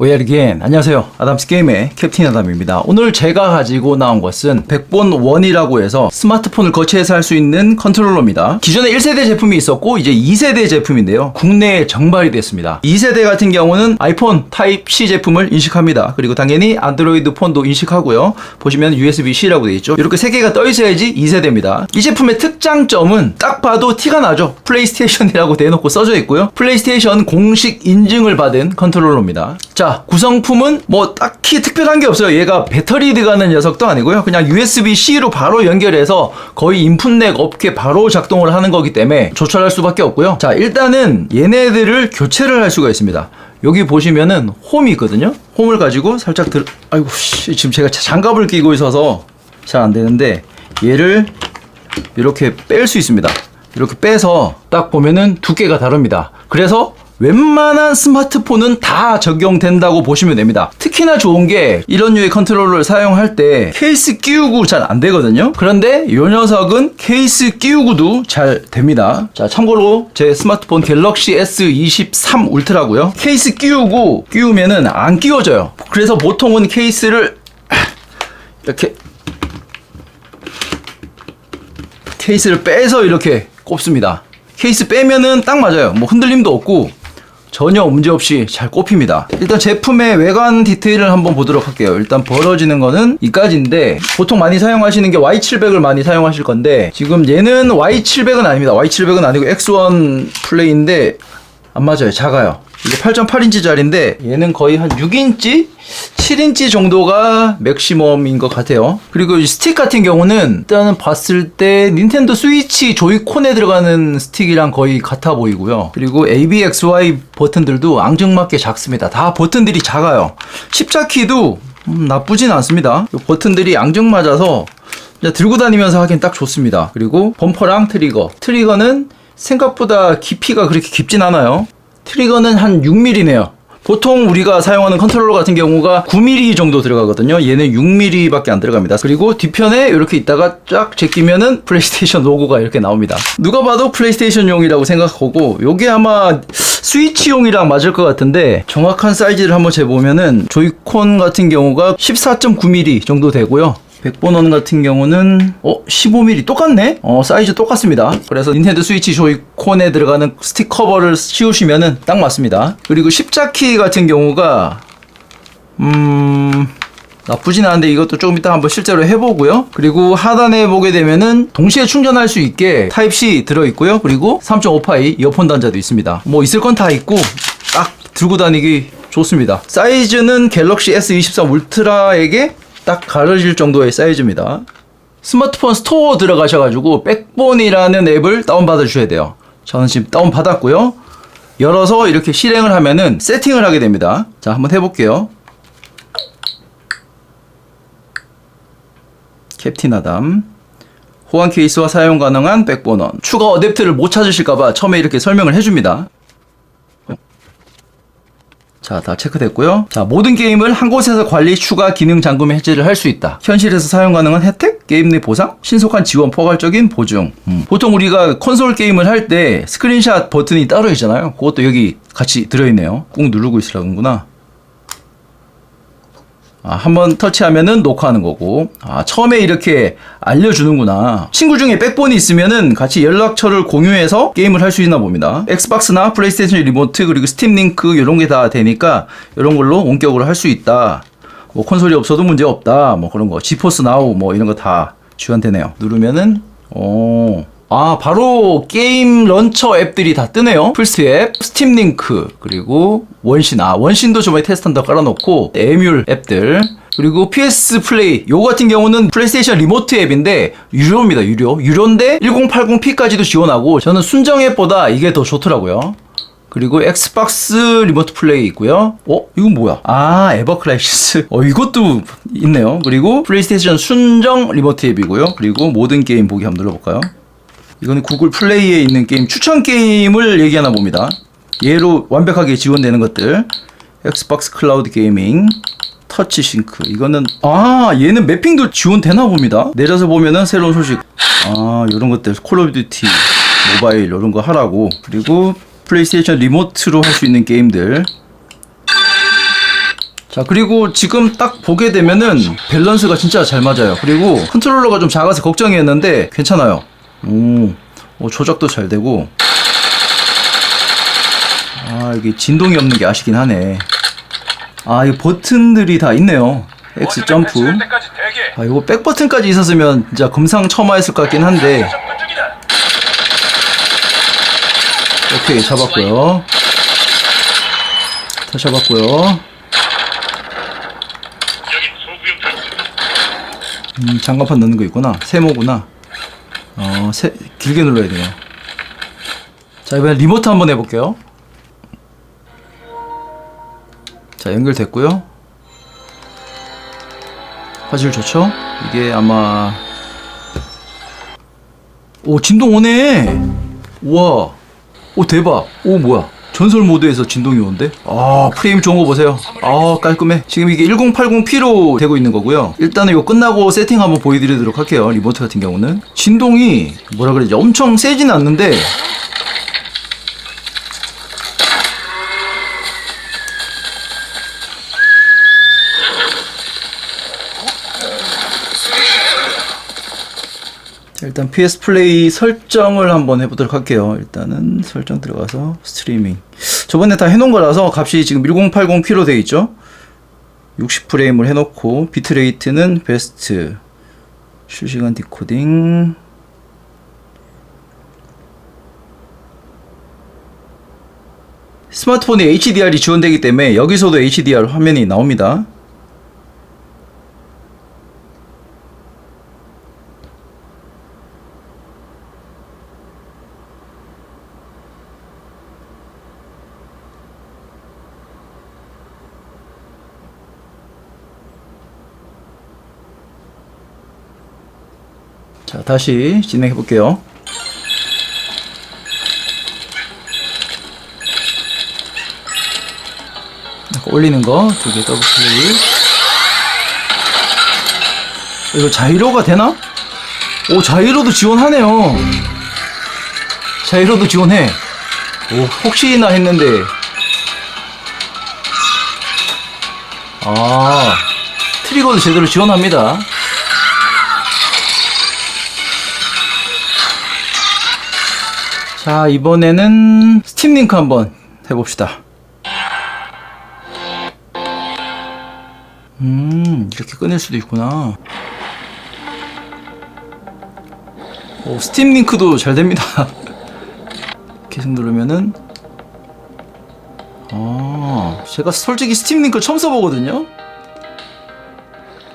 오야리겐 안녕하세요. 아담스 게임의 캡틴 아담입니다. 오늘 제가 가지고 나온 것은 백본 원이라고 해서 스마트폰을 거치해서 할 수 있는 컨트롤러입니다. 기존에 1세대 제품이 있었고 이제 2세대 제품인데요. 국내에 정발이 됐습니다. 2세대 같은 경우는 아이폰 타입C 제품을 인식합니다. 그리고 당연히 안드로이드 폰도 인식하고요. 보시면 USB-C라고 되어 있죠. 이렇게 세 개가 떠 있어야지 2세대입니다. 이 제품의 특장점은 딱 봐도 티가 나죠. 플레이스테이션이라고 대놓고 써져 있고요. 플레이스테이션 공식 인증을 받은 컨트롤러입니다 자 구성품은 뭐 딱히 특별한 게 없어요. 얘가 배터리 들어가는 녀석도 아니고요. 그냥 USB-C로 바로 연결해서 거의 인풋넥 없게 바로 작동을 하는 거기 때문에 조절할 수밖에 없고요. 자 일단은 얘네들을 교체를 할 수가 있습니다. 여기 보시면은 홈이 있거든요. 홈을 가지고 살짝 들 아이고 씨, 지금 제가 장갑을 끼고 있어서 잘 안 되는데 얘를 이렇게 뺄 수 있습니다. 이렇게 빼서 딱 보면은 두께가 다릅니다. 그래서 웬만한 스마트폰은 다 적용된다고 보시면 됩니다. 특히나 좋은 게 이런 류의 컨트롤러를 사용할 때 케이스 끼우고 잘 안 되거든요. 그런데 이 녀석은 케이스 끼우고도 잘 됩니다. 자, 참고로 제 스마트폰 갤럭시 S23 울트라고요. 케이스 끼우고 끼우면은 안 끼워져요. 그래서 보통은 케이스를 이렇게 케이스를 빼서 이렇게 꼽습니다. 케이스 빼면은 딱 맞아요. 뭐 흔들림도 없고 전혀 문제 없이 잘 꼽힙니다. 일단 제품의 외관 디테일을 한번 보도록 할게요. 일단 벌어지는 거는 이까지인데 보통 많이 사용하시는 게 Y700을 많이 사용하실 건데 지금 얘는 Y700은 아닙니다. Y700은 아니고 X1 플레이인데 안 맞아요. 작아요. 이게 8.8인치 짜리인데 얘는 거의 한 6인치? 7인치 정도가 맥시멈인 것 같아요. 그리고 이 스틱 같은 경우는 일단은 봤을 때 닌텐도 스위치 조이콘에 들어가는 스틱이랑 거의 같아 보이고요. 그리고 ABXY 버튼들도 앙증맞게 작습니다. 다 버튼들이 작아요. 십자키도 음, 나쁘진 않습니다. 이 버튼들이 앙증맞아서 들고 다니면서 하기엔 딱 좋습니다. 그리고 범퍼랑 트리거. 트리거는 생각보다 깊이가 그렇게 깊진 않아요. 트리거는 한 6mm네요. 보통 우리가 사용하는 컨트롤러 같은 경우가 9mm 정도 들어가거든요. 얘는 6mm밖에 안 들어갑니다. 그리고 뒤편에 이렇게 있다가 쫙 제끼면은 플레이스테이션 로고가 이렇게 나옵니다. 누가 봐도 플레이스테이션용이라고 생각하고 요게 아마 스위치용이랑 맞을 것 같은데 정확한 사이즈를 한번 재보면은 조이콘 같은 경우가 14.9mm 정도 되고요. 100번원 같은 경우는 어 15mm 똑같네? 어 사이즈 똑같습니다. 그래서 닌텐도 스위치 조이콘에 들어가는 스틱 커버를 씌우시면은 딱 맞습니다. 그리고 십자키 같은 경우가 음 나쁘진 않은데 이것도 조금 이따 한번 실제로 해보고요. 그리고 하단에 보게 되면은 동시에 충전할 수 있게 타입C 들어있고요. 그리고 3.5파이 이어폰 단자도 있습니다. 뭐 있을 건 다 있고 딱 들고 다니기 좋습니다. 사이즈는 갤럭시 S23 울트라에게 딱 가려질 정도의 사이즈입니다. 스마트폰 스토어 들어가셔가지고 백본이라는 앱을 다운받아 주셔야 돼요. 저는 지금 다운받았고요. 열어서 이렇게 실행을 하면은 세팅을 하게 됩니다. 자, 한번 해볼게요. 캡틴 아담. 호환 케이스와 사용 가능한 백본원. 추가 어댑터를 못 찾으실까봐 처음에 이렇게 설명을 해줍니다. 자, 다 체크됐고요. 자, 모든 게임을 한 곳에서 관리, 추가, 기능, 잠금, 해제를 할 수 있다. 현실에서 사용 가능한 혜택, 게임 내 보상, 신속한 지원, 포괄적인 보증. 음. 보통 우리가 콘솔 게임을 할 때 스크린샷 버튼이 따로 있잖아요. 그것도 여기 같이 들어있네요. 꾹 누르고 있으라는구나. 아, 한번 터치하면은 녹화하는 거고. 아, 처음에 이렇게 알려주는구나. 친구 중에 백본이 있으면은 같이 연락처를 공유해서 게임을 할 수 있나 봅니다. 엑스박스나 플레이스테이션 리모트 그리고 스팀 링크 이런 게 다 되니까 이런 걸로 원격으로 할 수 있다. 뭐 콘솔이 없어도 문제 없다. 뭐 그런 거. 지포스 나우 뭐 이런 거 다 지원되네요. 누르면은 어. 아, 바로 게임 런처 앱들이 다 뜨네요. 플스 앱, 스팀 링크, 그리고 원신. 아, 원신도 저번에 테스트한다고 깔아놓고, 에뮬 앱들. 그리고 PS 플레이. 요거 같은 경우는 플레이스테이션 리모트 앱인데, 유료입니다, 유료. 유료인데, 1080p까지도 지원하고, 저는 순정 앱보다 이게 더 좋더라고요. 그리고 엑스박스 리모트 플레이 있고요. 어? 이건 뭐야? 아, 에버클라이시스. 어, 이것도 있네요. 그리고 플레이스테이션 순정 리모트 앱이고요. 그리고 모든 게임 보기 한번 눌러볼까요? 이거는 구글 플레이에 있는 게임 추천 게임을 얘기하나 봅니다. 얘로 완벽하게 지원되는 것들. 엑스박스 클라우드 게이밍, 터치 싱크. 이거는 아 얘는 매핑도 지원되나 봅니다. 내려서 보면은 새로운 소식. 아 이런 것들 콜 오브 듀티 모바일 이런 거 하라고. 그리고 플레이스테이션 리모트로 할 수 있는 게임들. 자 그리고 지금 딱 보게 되면은 밸런스가 진짜 잘 맞아요 그리고 컨트롤러가 좀 작아서 걱정이었는데 괜찮아요 오, 오, 조작도 잘 되고 아 이게 진동이 없는 게 아쉽긴 하네 아 이 버튼들이 다 있네요 X 점프. 아 이거 백 버튼까지 있었으면 진짜 금상첨화했을 것 같긴 한데. 오케이 잡았고요 다 잡았고요 음, 장갑판 넣는 거 있구나. 세모구나. 어, 세, 길게 눌러야 돼요. 자, 이번엔 리모트 한번 해볼게요. 자, 연결됐고요. 화질 좋죠? 이게 아마 오 진동 오네. 우와. 오 대박. 오 뭐야? 전설 모드에서 진동이 오는데? 아 프레임 좋은 거 보세요. 아 깔끔해. 지금 이게 1080p로 되고 있는 거고요. 일단은 이거 끝나고 세팅 한번 보여드리도록 할게요. 리모트 같은 경우는 진동이 뭐라 그러지? 엄청 세진 않는데 자, 일단 PS 플레이 설정을 한번 해보도록 할게요. 일단은 설정 들어가서 스트리밍. 저번에 다 해놓은 거라서 값이 지금 1080p로 되어 있죠. 60프레임을 해놓고 비트레이트는 베스트. 실시간 디코딩. 스마트폰에 HDR이 지원되기 때문에 여기서도 HDR 화면이 나옵니다. 다시 진행해 볼게요. 올리는 거 두 개 더블 클릭. 이거 자이로가 되나? 오, 자이로도 지원하네요. 자이로도 지원해. 오, 혹시나 했는데. 아, 트리거도 제대로 지원합니다. 자, 이번에는 스팀 링크 한번 해봅시다. 음, 이렇게 꺼낼 수도 있구나. 오, 스팀 링크도 잘 됩니다. 계속 누르면은, 아, 제가 솔직히 스팀 링크 처음 써보거든요?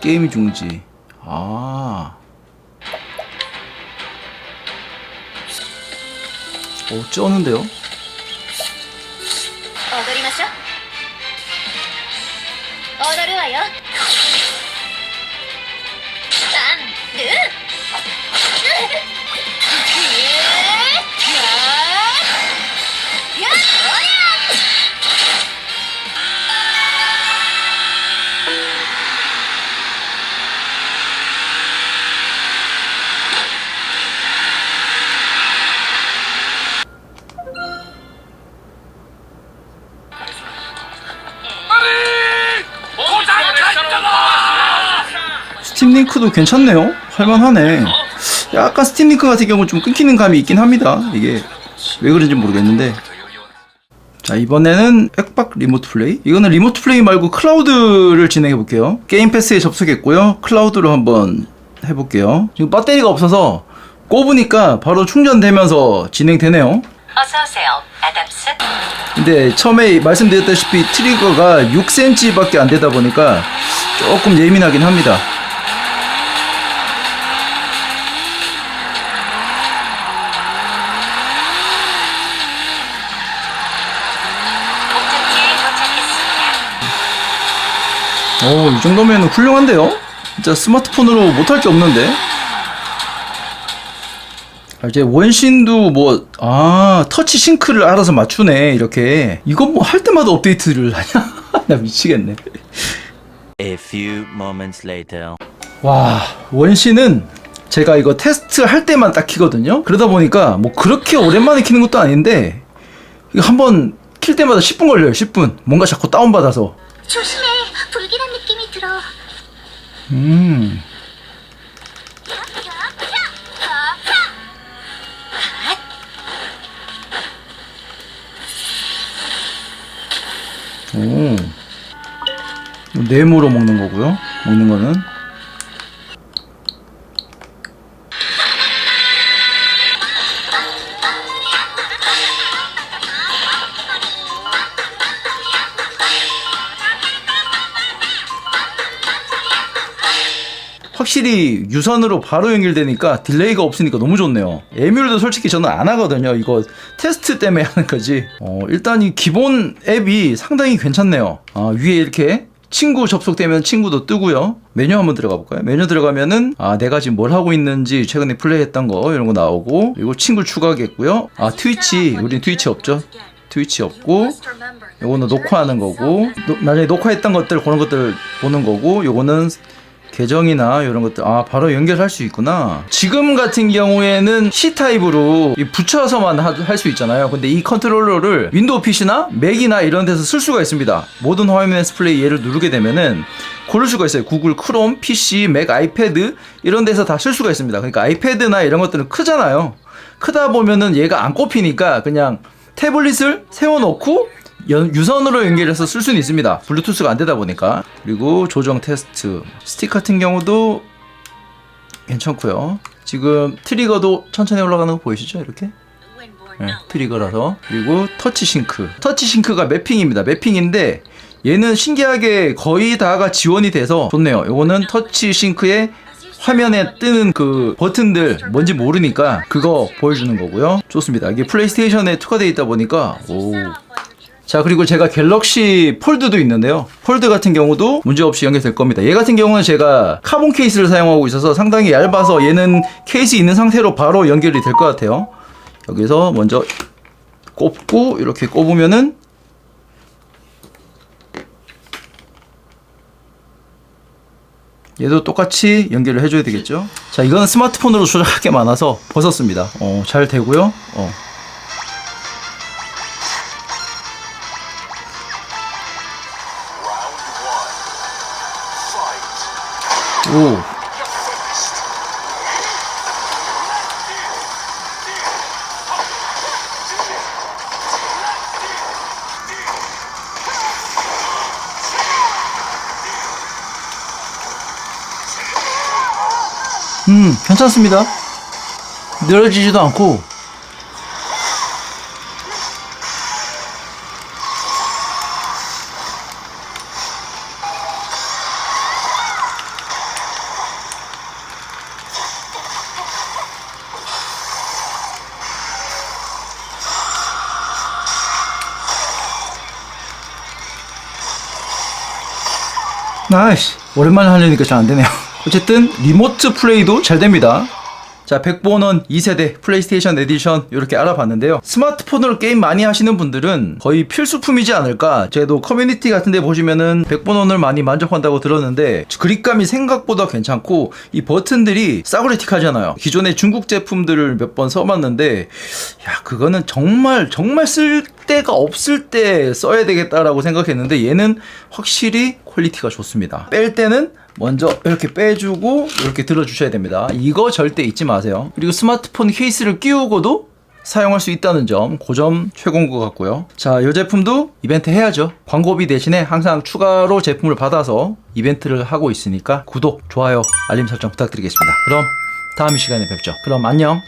게임 중지. 아. 오, 쩌는데요? 스팀 링크도 괜찮네요. 할만하네. 약간 스팀 링크 같은 경우 좀 끊기는 감이 있긴 합니다. 이게 왜 그런지 모르겠는데. 자 이번에는 액박 리모트 플레이. 이거는 리모트 플레이 말고 클라우드를 진행해 볼게요. 게임 패스에 접속했고요. 클라우드로 한번 해볼게요. 지금 배터리가 없어서 꼽으니까 바로 충전되면서 진행되네요. 어서 오세요, 아담스. 근데 처음에 말씀드렸다시피 트리거가 6cm밖에 안 되다 보니까 조금 예민하긴 합니다. 목적지에 도착했습니다. 오, 이 정도면 훌륭한데요? 진짜 스마트폰으로 못할 게 없는데? 아, 이제 원신도 뭐, 아, 터치 싱크를 알아서 맞추네, 이렇게. 이건 뭐 할 때마다 업데이트를 하냐? 나 미치겠네. A few moments later. 와, 원신은 제가 이거 테스트 할 때만 딱 키거든요? 그러다 보니까 뭐 그렇게 오랜만에 키는 것도 아닌데, 이거 한번 킬 때마다 10분 걸려요, 10분. 뭔가 자꾸 다운 받아서. 조심해. 음. 오. 네모로 먹는 거고요. 먹는 거는 확실히 유선으로 바로 연결되니까 딜레이가 없으니까 너무 좋네요. 에뮬도 솔직히 저는 안 하거든요. 이거 테스트 때문에 하는 거지. 어, 일단 이 기본 앱이 상당히 괜찮네요. 아, 위에 이렇게 친구 접속되면 친구도 뜨고요. 메뉴 한번 들어가 볼까요? 메뉴 들어가면은 아 내가 지금 뭘 하고 있는지 최근에 플레이했던 거 이런 거 나오고 그리고 친구 추가하겠고요. 아 트위치 우린 트위치 없죠? 트위치 없고 요거는 녹화하는 거고 노- 나중에 녹화했던 것들 그런 것들 보는 거고 요거는 계정이나 이런 것들 아 바로 연결할 수 있구나. 지금 같은 경우에는 C 타입으로 이 붙여서만 할 수 있잖아요. 근데 이 컨트롤러를 윈도우 PC나 맥이나 이런 데서 쓸 수가 있습니다. 모든 화면 디스플레이 얘를 누르게 되면은 고를 수가 있어요. 구글 크롬 PC 맥 아이패드 이런 데서 다 쓸 수가 있습니다. 그러니까 아이패드나 이런 것들은 크잖아요. 크다 보면은 얘가 안 꼽히니까 그냥 태블릿을 세워놓고 연- 유선으로 연결해서 쓸 수는 있습니다. 블루투스가 안 되다 보니까. 그리고 조정 테스트. 스틱 같은 경우도 괜찮고요. 지금 트리거도 천천히 올라가는 거 보이시죠? 이렇게? 네, 트리거라서. 그리고 터치 싱크. 터치 싱크가 매핑입니다. 매핑인데 얘는 신기하게 거의 다가 지원이 돼서 좋네요. 요거는 터치 싱크에 화면에 뜨는 그 버튼들 뭔지 모르니까 그거 보여주는 거고요. 좋습니다. 이게 플레이스테이션에 특화되어 있다 보니까 오. 자 그리고 제가 갤럭시 폴드도 있는데요. 폴드 같은 경우도 문제없이 연결될 겁니다. 얘 같은 경우는 제가 카본 케이스를 사용하고 있어서 상당히 얇아서 얘는 케이스 있는 상태로 바로 연결이 될 것 같아요. 여기서 먼저 꼽고 이렇게 꼽으면은 얘도 똑같이 연결을 해줘야 되겠죠? 자 이건 스마트폰으로 조작할 게 많아서 벗었습니다. 어, 잘 되고요. 어. 오. 음, 괜찮습니다. 늘어지지도 않고. 나이스. 오랜만에 하려니까 잘 안 되네요. 어쨌든 리모트 플레이도 잘 됩니다. 자, 100번원 2세대 플레이스테이션 에디션 이렇게 알아봤는데요. 스마트폰으로 게임 많이 하시는 분들은 거의 필수품이지 않을까. 저도 커뮤니티 같은 데 보시면은 100번원을 많이 만족한다고 들었는데 그립감이 생각보다 괜찮고 이 버튼들이 싸구려틱하잖아요. 기존의 중국 제품들을 몇 번 써봤는데 야, 그거는 정말 정말 쓸 데가 없을 때 써야 되겠다라고 생각했는데 얘는 확실히 퀄리티가 좋습니다. 뺄 때는 먼저 이렇게 빼주고 이렇게 들어주셔야 됩니다. 이거 절대 잊지 마세요. 그리고 스마트폰 케이스를 끼우고도 사용할 수 있다는 점, 그 점 최고인 것 같고요. 자, 이 제품도 이벤트 해야죠. 광고비 대신에 항상 추가로 제품을 받아서 이벤트를 하고 있으니까 구독, 좋아요, 알림 설정 부탁드리겠습니다. 그럼 다음 시간에 뵙죠. 그럼 안녕.